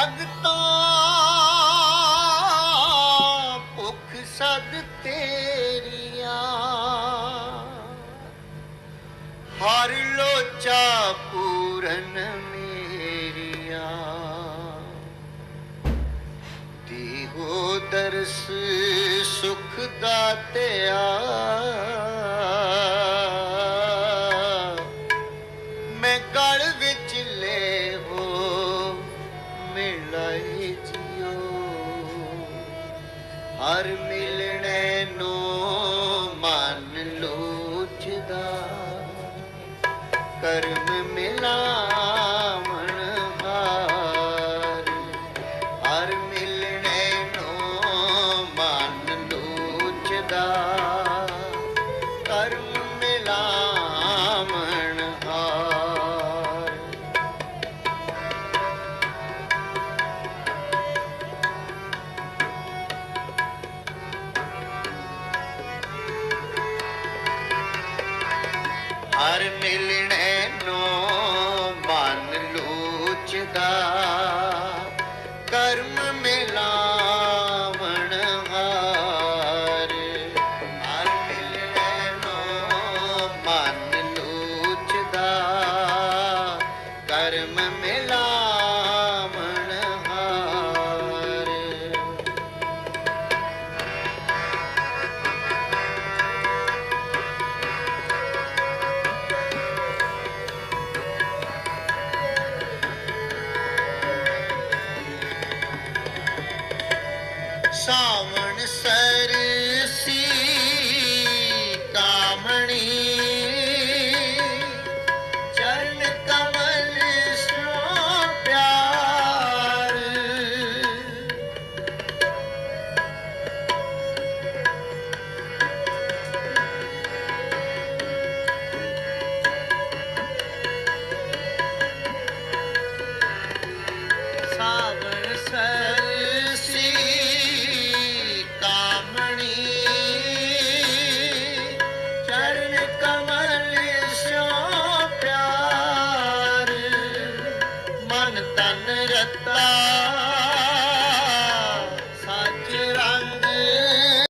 ਭਗਤਾਂ ਭੁੱਖ ਸਦ ਤੇਰੀਆਂ। ਹਰ ਲੋਚਾ ਪੂਰਨ ਮੇਰੀਆਂ। ਦੇਹੋ ਦਰਸ ਸੁਖ ਦਾਤਿਆ ਹਰ ਮਿਲਣੇ ਨੂੰ ਮਨ ਲੋਚਦਾ। ਕਰਮ ਹਰ ਮਿਲਣੇ ਨੂੰ ਮਨ ਲੋਚਦਾ। ਕਰਮ ਮਿਲਾਵਣ ਹਾਰ ਹਰ ਮਿਲਣੇ ਨੂੰ ਮਨ ਲੂਚਦਾ। ਕਰਮ सावण सर ता